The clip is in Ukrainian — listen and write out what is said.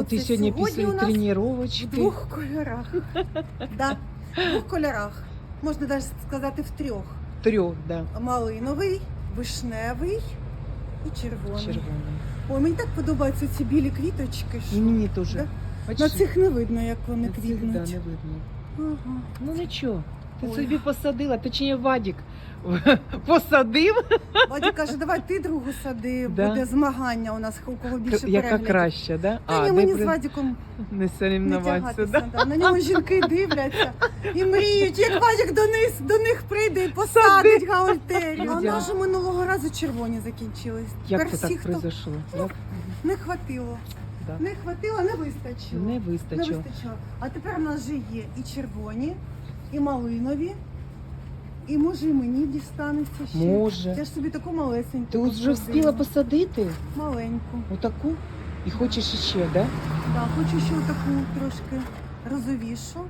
Оце ти сьогодні після тренувачки. В двох кольорах. да, в двох кольорах. Можна навіть сказати в трьох. Трьох, да. Малиновий, вишневий і червоний. Червоний. Ой, мені так подобаються ці білі квіточки. Що... мені теж. Да? Бачиш, На цих не видно, як вони на цих, да, квітнуть. не видно. Ага. Ну нічого. Ти Ой. собі посадила, точніше Вадік посадив, Вадя каже, давай ти другу сади, Да. буде змагання у нас, у кого більше яка переглядів. краще, да? Та ні, мені з Вадіком не не тягатися. да? Да. На нього жінки дивляться і мріють, як Вадік до них, до них прийде і посадить гаультерію. А Людям. нас минулого разу червоні закінчились. Як Тепер це всі, так хто произошло? Як? не хватило. Да. Не хватило, не вистачило. Не Не вистачило. вистачило. А тепер в нас вже є і червоні, і малинові, і може і мені дістанеться ще. Може. Я ж собі таку малесеньку. Ти вже посадила. встигла посадити Маленьку. отаку і хочеш іще, да? Да, хочу ще отаку трошки розовішу.